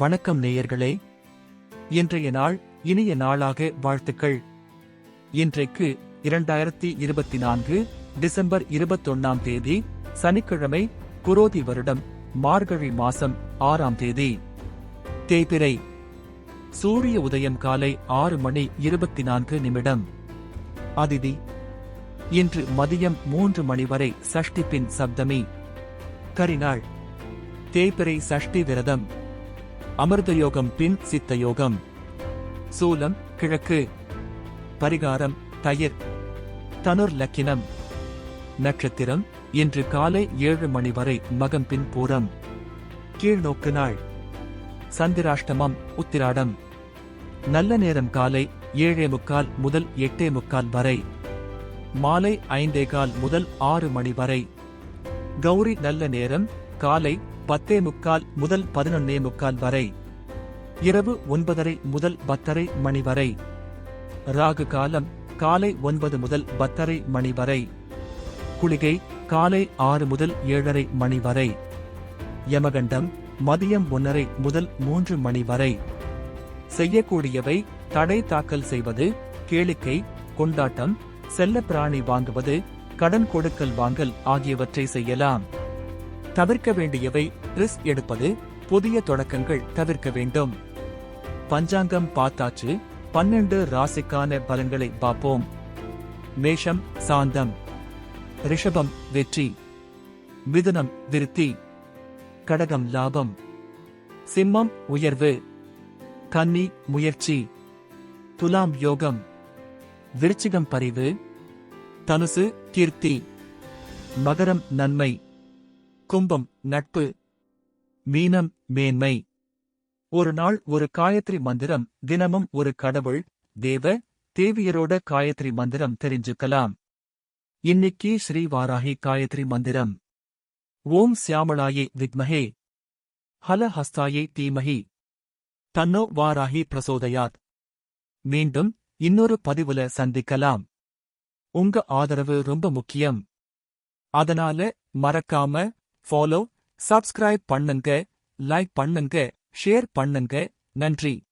வணக்கம் நேயர்களே. இன்றைய நாள் இனிய நாளாக வாழ்த்துக்கள். இன்றைக்கு இரண்டாயிரத்தி இருபத்தி நான்கு டிசம்பர் இருபத்தொன்னாம் தேதி சனிக்கிழமை குரோதி வருடம் மார்கழி மாசம் ஆறாம் தேதி. தேய்பிறை சூரிய உதயம் காலை ஆறு மணி இருபத்தி நான்கு நிமிடம். அதிதி. இன்று மதியம் மூன்று மணி வரை சஷ்டி பின் சப்தமி. கரிநாள். தேய்பிறை சஷ்டி விரதம். அமிர்த யோகம் பின் சித்த யோகம் சூலம் கிழக்கு. பரிகாரம் தயிர். தனுர் லக்கினம். நட்சத்திரம் இன்று காலை ஏழு மணி வரை மகம் பின் பூரம். கீழ்நோக்கு நாள். சந்திராஷ்டமம் உத்திராடம். நல்ல நேரம் காலை ஏழே முக்கால் முதல் எட்டே முக்கால் வரை. மாலை ஐந்தே கால் முதல் ஆறு மணி வரை. கௌரி நல்ல நேரம் காலை பத்தே முக்கால் முதல் பதினொன்னே முக்கால் வரை. இரவு ஒன்பதரை முதல் பத்தரை மணி வரை. ராகு காலம் காலை ஒன்பது முதல் பத்தரை மணி வரை. குளிகை காலை ஆறு முதல் ஏழரை மணி வரை. யமகண்டம் மதியம் ஒன்னரை முதல் மூன்று மணி வரை. செய்யக்கூடியவை தடை தாக்கல் செய்வது கேளிக்கை கொண்டாட்டம் செல்ல பிராணி வாங்குவது கடன் கொடுக்கல் வாங்கல் ஆகியவற்றை செய்யலாம். தவிர்க்க வேண்டியவை ரிஸ்க் எடுப்பது புதிய தொடக்கங்கள் தவிர்க்க வேண்டும். பஞ்சாங்கம் பார்த்தாச்சு பன்னெண்டு ராசிக்கான பலன்களை பார்ப்போம். மேஷம் சாந்தம். ரிஷபம் வெற்றி. மிதுனம் விருத்தி. கடகம் லாபம். சிம்மம் உயர்வு. கன்னி முயற்சி. துலாம் யோகம். விருச்சிகம் பரிவு. தனுசு கீர்த்தி. மகரம் நன்மை. கும்பம் நட்பு மீனம் மேன்மை. ஒரு நாள் ஒரு காயத்ரி மந்திரம் தினமும் ஒரு கடவுள் தேவ தேவியரோட காயத்ரி மந்திரம் தெரிஞ்சுக்கலாம். இன்னைக்கு ஸ்ரீ வாராகி காயத்ரி மந்திரம். ஓம் சியாமளாயே வித்மஹே. ஹல ஹஸ்தாயே தீமஹி. தன்னோ வாராகி பிரசோதயாத். மீண்டும் இன்னொரு பதிவுல சந்திக்கலாம். உங்க ஆதரவு ரொம்ப முக்கியம். அதனால மறக்காம ஃபாலோ சப்ஸ்கிரைப் பண்ணுங்க லைக் பண்ணுங்க ஷேர் பண்ணுங்க. நன்றி.